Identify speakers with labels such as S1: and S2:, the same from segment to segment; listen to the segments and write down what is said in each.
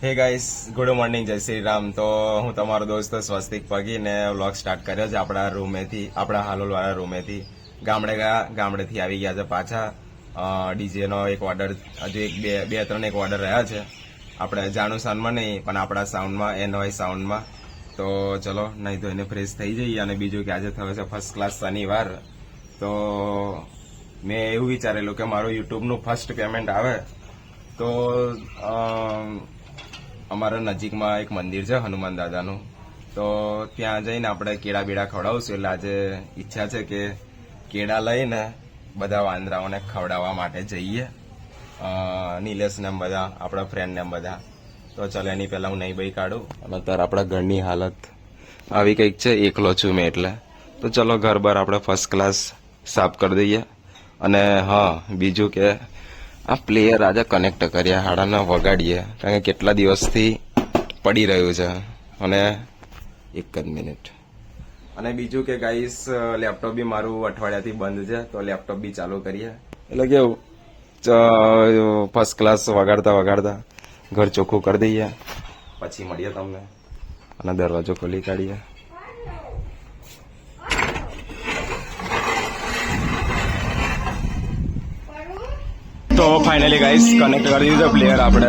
S1: હે guys good morning જય શ્રી રામ તો હું તમારો દોસ્ત સ્વસ્તિક પગી ને વ્લોગ સ્ટાર્ટ કર્યો છે આપણા રૂમેથી આપણા હાલોલ વાળા રૂમેથી ગામડે ગયા, ગામડેથી આવી ગયા છે પાછા. ડીજેનો એક ઓર્ડર હજુ એક બે બે, ત્રણ એક ઓર્ડર રહ્યા છે. આપણે જાણું સાઉન્ડમાં નહીં, પણ આપણા સાઉન્ડમાં એનવાય સાઉન્ડમાં તો ચલો, નહીં તો એને ફ્રેશ થઈ જઈએ અને બીજું કે આજે થયો છે ફર્સ્ટ ક્લાસ શનિવાર. તો મેં એવું વિચારેલું કે મારું યુટ્યુબનું ફર્સ્ટ પેમેન્ટ આવે. તો અમારા નજીકમાં એક મંદિર છે હનુમાન દાદાનું. તો ત્યાં જઈને આપણે કેળા બેડા ખવડાવશું. એટલે આજે ઈચ્છા છે કે કેળા લઈને બધા વાંદરાઓને ખવડાવવા માટે જઈએ. અ, નિલેશ ને બધા આપણા ફ્રેન્ડ ને બધા. તો ચાલો એની પહેલાં હું નહીં ભાઈ કાઢું. અને અત્યારે આપણા ઘરની હાલત આવી કંઈક છે એકલો છું મેં એટલે. તો ચલો ઘર બાર આપણે ફર્સ્ટ ક્લાસ સાફ કરી દઈએ. અને હા બીજું કે આ પ્લેયર આજે કનેક્ટ કર્યા હાડાને વગાડીએ. કારણ કે કેટલા દિવસથી પડી રહ્યું છે. અને એક જ મિનિટ અને બીજું કે ગાઈસ લેપટોપ બી મારું અઠવાડિયાથી બંધ છે તો લેપટોપ બી ચાલુ કરીએ. એટલે કેવું? ફર્સ્ટ ક્લાસ વગાડતા વગાડતા ઘર ચોખ્ખું કરી દઈએ. પછી મળીએ તમને. અને દરવાજો ખોલી કાઢીએ. તો ફાઇનલી ગાઈસ કનેક્ટ કરી દીધો પ્લેયર આપણે.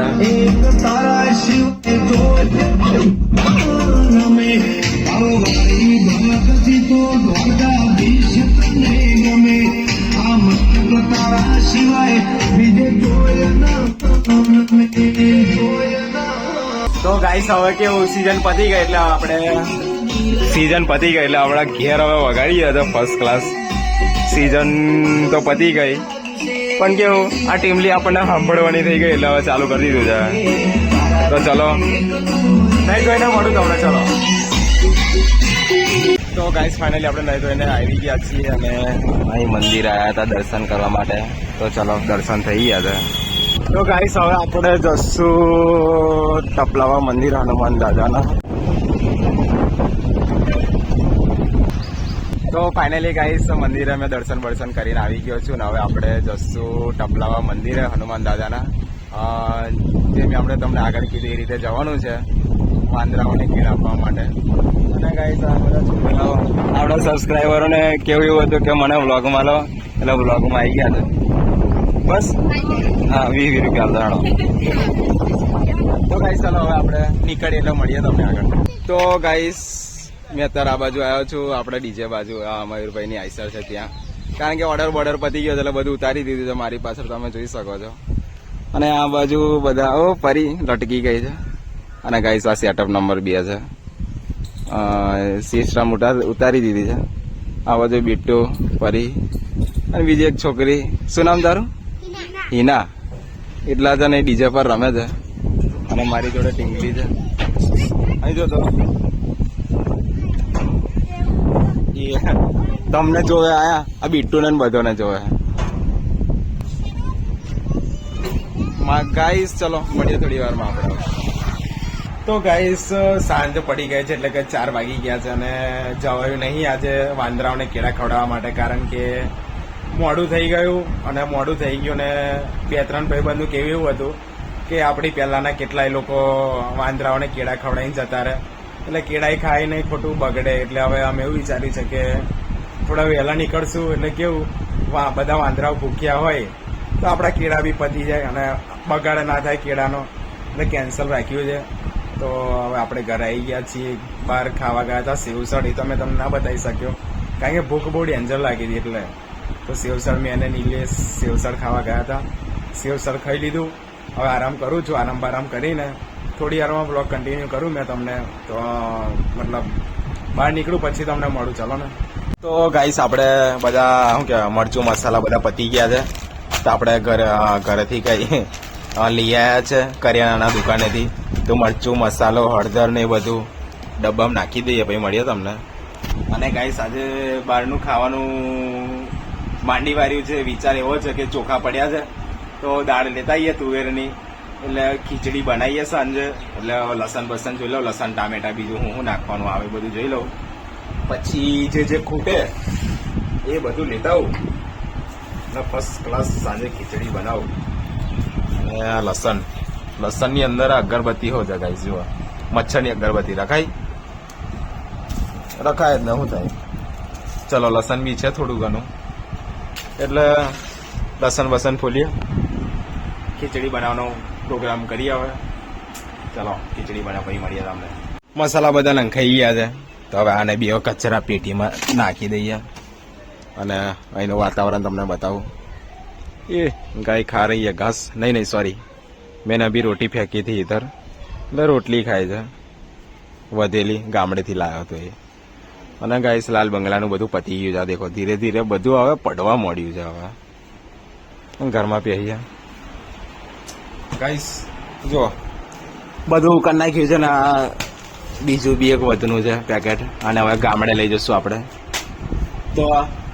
S2: તો
S1: ગાઈસ હવે કેવું? સિઝન પતી ગઈ એટલે આપણે સિઝન પતી ગઈ એટલે આપણા ઘેર હવે વગાડીએ તો ફર્સ્ટ ક્લાસ સિઝન તો પતી ગઈ. પણ કેવું, આ ટીમલી આપણને સાંભળવાની થઈ ગઈ એટલે હવે ચાલુ કરી દીધું છે. તો ચલો. નહીં જોઈને મળું તમને, ચલો. તો ગાઈસ ફાઇનલી આપણે નહીં જોઈને આવી ગયા છીએ અને અહીં મંદિર આવ્યા હતા દર્શન કરવા માટે. તો ચલો, દર્શન થઈ ગયા છે. તો ગાઈસ હવે આપણે જશું તપલાવા મંદિર, હનુમાન દાદાના. તો ફાઇનલી ગાઈસ મંદિરે મેં દર્શન બર્શન કરીને આવી ગયો છું ને હવે આપણે જશું ટપલાવા મંદિરે હનુમાન દાદાના. જે મેં આપણે તમને આગળ કીધું એ રીતે જવાનું છે વાંદરાઓને ખીર આપવા માટે. અને ગાઈસ આ આપણા સબસ્ક્રાઈબરોને કેવું એવું હતું કે મને વ્લોગમાં લો, એટલે વ્લોગમાં આવી ગયા છે બસ. હા, વીસ વીસ રૂપિયા દાડો તો ગાઈસ ચાલો હવે આપણે નીકળીએ એટલે મળીએ તમને આગળ. તો ગાઈસ મેં અત્યારે આ બાજુ આવ્યો છું આપણે ડીજે બાજુ આ મયુરભાઈની આઈસર છે ત્યાં. કારણ કે ઓર્ડર બોર્ડર પતી ગયો એટલે બધું ઉતારી દીધું છે મારી પાછળ તમે જોઈ શકો છો. અને આ બાજુ બધા ઓ પરી લટકી ગઈ છે. અને ગાઈસ આ સેટઅપ નંબર બે છે. સિસ્ટમ ઉતારી દીધી છે. આ બાજુ બિટ્ટુ પરી અને બીજી એક છોકરી. શું નામ તારું? હિના. એટલા જ એ ડીજે પર રમે છે. અને મારી જોડે ટીંગલી છે. અહીં જો તો. એ તમને જોવે આયા? આ બિટ્ટુને બધાને જોવે. ગાઈસ ચલો, મળીએ થોડી વારમાં આપણે. તો ગાઈસ સાંજ પડી ગઈ છે એટલે કે ચાર વાગી ગયા છે અને જવાયું નહીં. આજે વાંદરાઓને કેળા ખવડાવવા માટે કારણ કે મોડું થઈ ગયું અને મોડું થઈ ગયું ને બે ત્રણ ભાઈબંધુ કેવું એવું હતું કે આપણી પહેલાના કેટલાય લોકો વાંદરાઓને કેળા ખવડાવીને જતા રહે. એટલે કેળાઈ ખાય નહીં, ખોટું બગડે. એટલે હવે અમે એવું વિચાર્યું છે કે થોડા વહેલા નીકળશું. એટલે કેવું, વા- બધા વાંદરાઓ ભૂખ્યા હોય તો આપણા કેળા બી પતી જાય અને બગાડ ના થાય કેળાનો. એટલે કેન્સલ રાખ્યું છે. તો હવે આપણે ઘરે આવી ગયા છીએ. બહાર ખાવા ગયા હતા. સેવસળ એ તો મેં તમને ના બતાવી શક્યો. કારણ કે ભૂખ બહુ ડેન્જર લાગી હતી એટલે. તો સેવસળ મેં એને નિલેશ સેવસળ ખાવા ગયા હતા. સેવસળ ખાઈ લીધું. હવે આરામ કરું છું. આરામ બારામ કરીને થોડી વારમાં બ્લોગ કન્ટિન્યુ કરું મેં તમને. તો મતલબ બહાર નીકળું પછી તમને મળું. ચાલો ને. તો ગાઈસ આપણે બધા, શું કહેવાય, મરચું, મસાલા બધા પતી ગયા છે. તો આપણે ઘરે ઘરેથી કઈ લઈ આવ્યા છે કરિયાણાના દુકાનેથી. તો મરચું, મસાલો, હળદર ને બધું ડબ્બામાં નાખી દઈએ પછી મળીએ તમને. અને ગાઈસ આજે બહારનું ખાવાનું માંડી વાર્યું છે. વિચાર એવો છે કે ચોખા પડ્યા છે. તો દાળ લેતા આવીએ તુવેરની. એટલે ખીચડી બનાવીએ સાંજે. એટલે લસણ બસન જોઈ લઉં, લસણ, ટામેટા બીજું હું નાખવાનું આવે બધું જોઈ લઉં. પછી જે જે ખૂટે એ બધું લેતા આવું. ફર્સ્ટ ક્લાસ સાંજે ખીચડી બનાવું. અને આ લસણ. લસણની અંદર અગરબત્તી હો જગાઈ જુઓ. મચ્છરની અગરબત્તી રખાય. રખાય જ ને શું થાય? ચલો, લસણ બી છે થોડું ઘણું. એટલે લસણ બસન ફોલીએ. ખીચડી બનાવવાનો પ્રોગ્રામ કરી આવે ચલો, ખીચડી બને પછી મળીએ તમને. મસાલા બધા ખાઈ ગયા છે. તો હવે આને બે કચરા પેટીમાં નાખી દઈએ. અને અહીંનું વાતાવરણ તમને બતાવું. એ, ગાય ખા રહી છે ઘાસ. નહીં નહીં સોરી મેં બી રોટી ફેંકી હતી ઇધર એટલે રોટલી ખાય છે. વધેલી ગામડેથી લાવ્યો હતો એ. અને ગાય લાલ બંગલાનું બધું પતી ગયું છે. દેખો, ધીરે ધીરે બધું હવે પડવા મળ્યું છે હવે. ઘરમાં પહેર્યા ગાઈસ જો બધું કરી નાખ્યું છે ને આ બીજું બી એક વધનું છે પેકેટ અને હવે ગામડે લઈ જશું આપણે. તો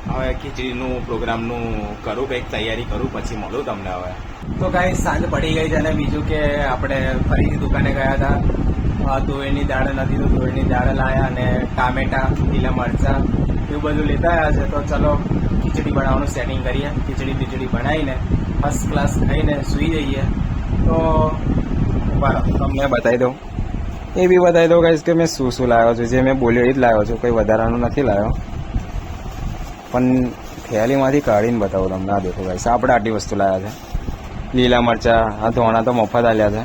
S1: હવે ખીચડીનું પ્રોગ્રામનું કરું, કંઈક તૈયારી કરું, પછી મળું તમને હવે. તો કાંઈ સાંજ પડી ગઈ છે અને બીજું કે આપણે ફરીથી દુકાને ગયા હતા. તુવેરની દાળ નથી, તો તુવેરની દાળ લાયા અને ટામેટા લીલા મરચા, એવું બધું લેતા આવ્યા છે. તો ચલો, ખીચડી બનાવવાનું સેટિંગ કરીએ. ખીચડી બીચડી બનાવીને ફર્સ્ટ ક્લાસ ખાઈને સૂઈ જઈએ. તો તમને બતાવી દઉં. એ બી બતાવી દઉં કહીશ કે મેં શું શું લાવ્યો છું. જે મેં બોલ્યો એ જ લાવ્યો છું. કંઈ વધારાનું નથી લાવ્યો. પણ થેલીમાંથી કાઢીને બતાવું તમને. આ દેખો ગાઈસ આપણે આટલી વસ્તુ લાવ્યા છે. લીલા મરચા, આ ધોણા તો મફત આલ્યા છે.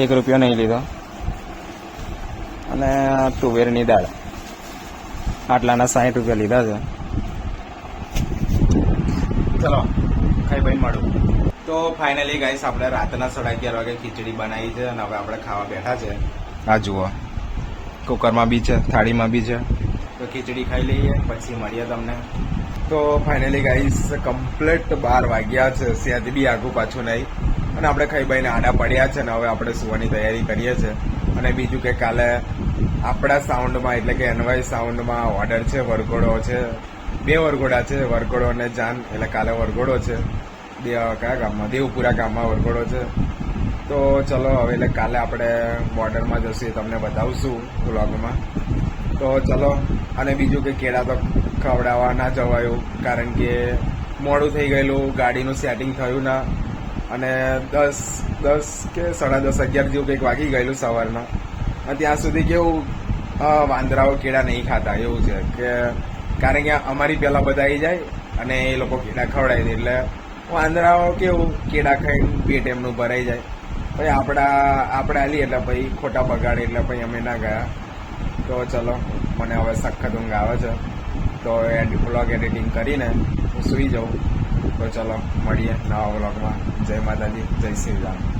S1: એક રૂપિયો નહીં લીધો. અને તુવેરની દાળ. આટલાના સાઠ રૂપિયા લીધા છે. ચલો, ખાઈ ભાઈ મળું તો ફાઇનલી ગાઈસ આપણે રાતના સાડા અગિયાર વાગે ખીચડી બનાવી છે અને હવે આપણે ખાવા બેઠા છે. આ જુઓ. કુકરમાં બી છે થાળીમાં બી છે. તો ખીચડી ખાઈ લઈએ પછી મળીએ તમને. તો ફાઇનલી ગાઈસ કમ્પ્લીટ બાર વાગ્યા છે. સિયાદ બી આગું પાછું નહીં. અને આપણે ખાઈ બાઈને આડા પડ્યા છે ને હવે આપણે સુવાની તૈયારી કરીએ છીએ. અને બીજું કે કાલે આપણા સાઉન્ડમાં એટલે કે એનવાય સાઉન્ડમાં ઓર્ડર છે વરઘોડો છે. બે વરઘોડા છે વરઘોડો અને જાન એટલે કાલે વરઘોડો છે. કયા ગામમાં? દેવપુરા ગામમાં વરઘોડો છે. તો ચલો હવે એટલે કાલે આપણે બોર્ડરમાં જશે, તમને બતાવશું બ્લોગમાં તો ચલો, અને બીજું કે કેળા તો ખવડાવવા ના જવાયું, કારણ કે મોડું થઈ ગયેલું, ગાડીનું સેટિંગ થયું ના. અને દસ દસ કે સાડા દસ અગિયાર જેવું કંઈક વાગી ગયેલું સવારના. અને ત્યાં સુધી કેવું વાંદરાઓ કેળા નહીં ખાતા, એવું છે. કે કારણ કે અમારી પહેલાં બધા આવી જાય, અને એ લોકો કેળા ખવડાવી દે એટલે વાંદરાઓ કેવું? કેળા ખાઈને પેટ એમનું ભરાઈ જાય. પછી આપણા આપણે આલી એટલે પછી ખોટા બગાડે એટલે પછી અમે ના ગયા. તો ચલો, મને હવે સખત ઊંઘ આવે છે. તો વ્લોગ એડિટિંગ કરીને હું સૂઈ જાઉં. તો ચલો, મળીએ નવા વ્લોગમાં જય માતાજી, જય શ્રી રામ.